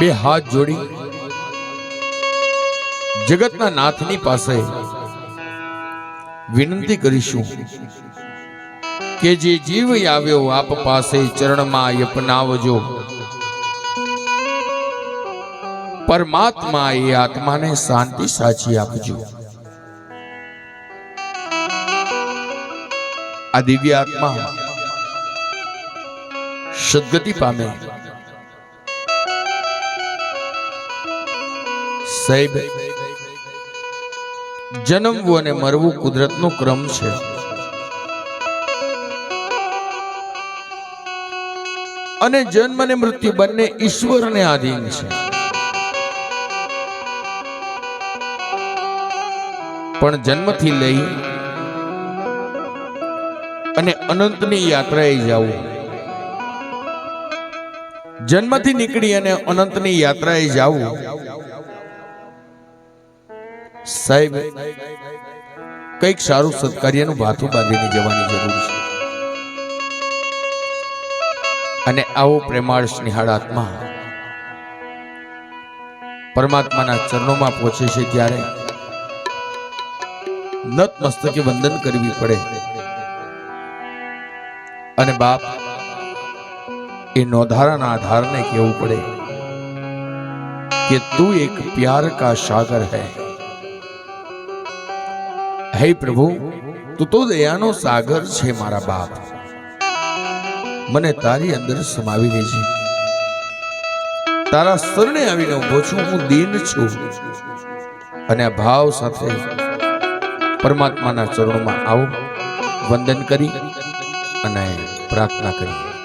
બે હાથ જોડી જગતના નાથની પાસે વિનંતી કરીશું કે જે જીવ આવ્યો આપ પાસે ચરણમાં અપનાવજો. પરમાત્મા એ આત્માને શાંતિ સાચી આપજો. આ દિવ્ય આત્મા સદગતિ પામે. સાહેબ, જન્મવું અને મરવું કુદરતનો ક્રમ છે. અને જન્મ અને મૃત્યુ બંને ઈશ્વરને આધીન છે. પણ જન્મથી લઈ અને અનંતની યાત્રાએ જવું. જન્મથી નીકળી અને અનંતની યાત્રાએ જવું. સાહેબ, કંઈક સારું સત્કાર્યનું ભાથું બાંધીને જવાની જરૂર છે. અને આવો પ્રેમાળ સ્નેહાળ આત્મા પરમાત્માના ચરણોમાં પહોંચે છે ત્યારે નત મસ્તકે વંદન કરવી પડે. અને બાપ, એ નોધારાના આધારને કહેવું પડે કે તું એક પ્યાર કા સાગર હૈ. હે પ્રભુ, તું તો દયાનો સાગર છે મારા બાપ. મને તારી અંદર સમાવી લેજે તારા શરણે આવીને ઊભો છું, હું દીન છું. અને આ ભાવ સાથે પરમાત્માના ચરણોમાં આવો, વંદન કરી અને પ્રાર્થના કરી.